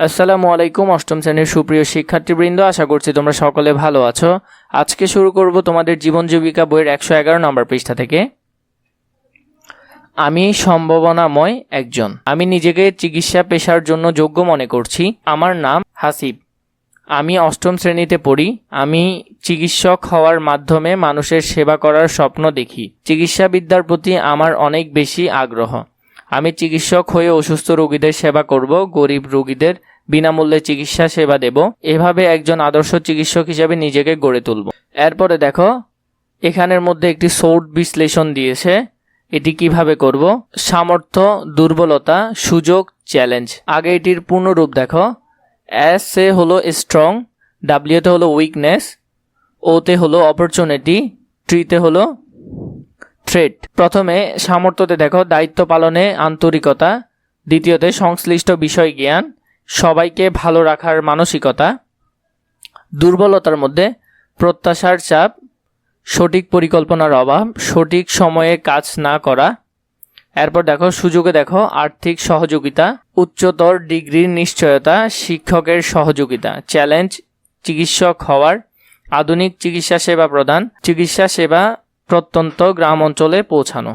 আসসালামু আলাইকুম, অষ্টম শ্রেণির সুপ্রিয় শিক্ষার্থীবৃন্দ, আশা করছি তোমরা সকলে ভালো আছো। আজকে শুরু করব তোমাদের জীবন জীবিকা বইয়ের একশো এগারো নম্বর পৃষ্ঠা থেকে। আমি সম্ভাবনাময় একজন। আমি নিজেকে চিকিৎসা পেশার জন্য যোগ্য মনে করছি। আমার নাম হাসিব। আমি অষ্টম শ্রেণীতে পড়ি। আমি চিকিৎসক হওয়ার মাধ্যমে মানুষের সেবা করার স্বপ্ন দেখি। চিকিৎসাবিদ্যার প্রতি আমার অনেক বেশি আগ্রহ। আমি চিকিৎসক হয়ে অসুস্থ রোগীদের সেবা করব, গরিব রোগীদের বিনামূল্যে চিকিৎসা সেবা দেব। এভাবে একজন আদর্শ চিকিৎসক হিসেবে নিজেকে গড়ে তুলব। এরপরে দেখো, এখানের মধ্যে একটি সোর্ট বিশ্লেষণ দিয়েছে। এটি কীভাবে করব? সামর্থ্য, দুর্বলতা, সুযোগ, চ্যালেঞ্জ। আগে এটির পূর্ণরূপ দেখো। এস এ হলো স্ট্রং ডাব্লিউতে হলো উইকনেস ওতে হলো অপরচুনিটি ট্রিতে হলো থ্রেট প্রথমে, সামর্থ্যতে দেখো, দায়িত্ব পালনে আন্তরিকতা। দ্বিতীয়তে, সংশ্লিষ্ট বিষয় জ্ঞান, সবাইকে ভালো রাখার মানসিকতা। দুর্বলতার মধ্যে, প্রত্যাশার চাপ, সঠিক পরিকল্পনার অভাব, সঠিক সময়ে কাজ না করা। এরপর দেখো, সুযোগে দেখো, আর্থিক সহযোগিতা, উচ্চতর ডিগ্রির নিশ্চয়তা, শিক্ষকের সহযোগিতা, চ্যালেঞ্জ, চিকিৎসক হওয়ার, আধুনিক চিকিৎসা সেবা প্রদান, চিকিৎসা সেবা প্রত্যন্ত গ্রাম অঞ্চলে পৌঁছানো।